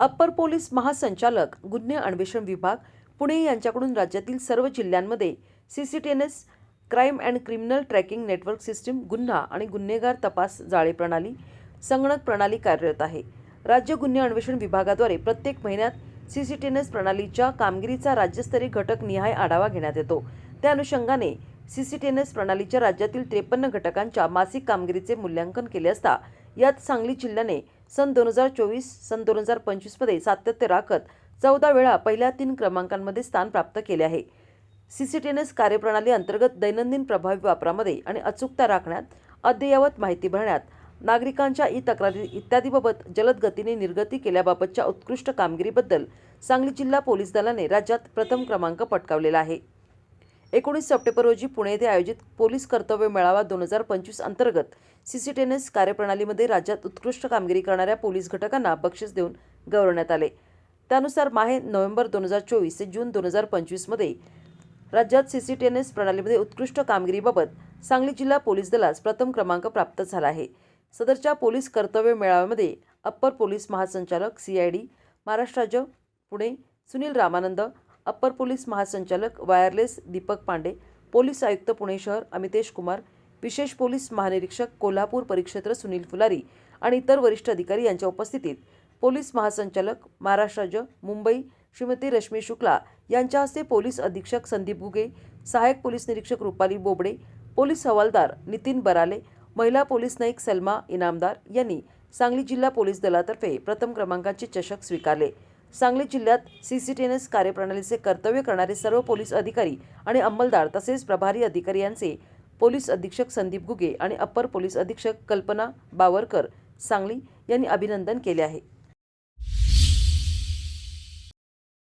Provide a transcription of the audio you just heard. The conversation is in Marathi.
अप्पर पोलीस महासंचालक गुन्हे अन्वेषण विभाग पुणे यांच्याकडून राज्यातील सर्व जिल्ह्यांमध्ये C C T N S crime and criminal tracking network system गुन्हा आणि गुन्हेगार तपास जाळे प्रणाली संगणक प्रणाली कार्यरत आहे. राज्य गुन्हे अन्वेषण विभागाद्वारे प्रत्येक महिन्यात सीसीटी एन एस प्रणालीच्या कामगिरीचा राज्यस्तरीय घटक निहाय आढावा घेण्यात येतो. त्या अनुषंगाने सीसीटीएनएस प्रणालीच्या राज्यातील त्रेपन्न घटकांच्या मासिक कामगिरीचे मूल्यांकन केले असता यात सांगली जिल्ह्याने सन दोन हजार चोवीस सन दोन हजार पंचवीसमध्ये सातत्य राखत चौदा वेळा पहिल्या तीन क्रमांकांमध्ये स्थान प्राप्त केले आहे. सी सी सीसीटीएनएस कार्यप्रणाली अंतर्गत दैनंदिन प्रभावी वापरामध्ये आणि अचूकता राखण्यात अद्ययावत माहिती भरण्यात नागरिकांच्या ई तक्रारी इत्यादीबाबत जलद गतीने निर्गती केल्याबाबतच्या उत्कृष्ट कामगिरीबद्दल सांगली जिल्हा पोलीस दलाने राज्यात प्रथम क्रमांक पटकावलेला आहे. एकोणीस सप्टेंबर रोजी पुणे येथे आयोजित पोलीस कर्तव्य मेळावा दोन हजार पंचवीस अंतर्गत सीसीटीएनएस कार्यप्रणालीमध्ये राज्यात उत्कृष्ट कामगिरी करणाऱ्या पोलीस घटकांना बक्षीस देऊन गौरवण्यात आले. त्यानुसार माहे नोव्हेंबर दोन हजार चोवीस ते जून दोन हजार पंचवीसमध्ये राज्यात सीसीटीएनएस प्रणालीमध्ये उत्कृष्ट कामगिरीबाबत सांगली जिल्हा पोलीस दलास प्रथम क्रमांक प्राप्त झाला आहे. सदरच्या पोलीस कर्तव्य मेळाव्यामध्ये अप्पर पोलीस महासंचालक सी आय डी महाराष्ट्र राज्य पुणे सुनील रामानंद अप्पर पोलीस महासंचालक वायरलेस दीपक पांडे पोलीस आयुक्त पुणे शहर अमितेश कुमार विशेष पोलीस महानिरीक्षक कोल्हापूर परिक्षेत्र सुनील फुलारी आणि इतर वरिष्ठ अधिकारी यांच्या उपस्थितीत पोलीस महासंचालक महाराष्ट्र राज्य मुंबई श्रीमती रश्मी शुक्ला यांच्या हस्ते पोलीस अधीक्षक संदीप गुगे सहाय्यक पोलीस निरीक्षक रुपाली बोबडे पोलीस हवालदार नितीन बराले महिला पोलीस नाईक सलमा इनामदार यांनी सांगली जिल्हा पोलीस दलातर्फे प्रथम क्रमांकाचे चषक स्वीकारले. सांगली जिल्ह्यात सीसीटीएनएस कार्यप्रणालीचे कर्तव्य करणारे सर्व पोलीस अधिकारी आणि अंमलदार तसेच प्रभारी अधिकारी यांचे पोलीस अधीक्षक संदीप गुगे आणि अप्पर पोलीस अधीक्षक कल्पना बावरकर सांगली यांनी अभिनंदन केले आहे.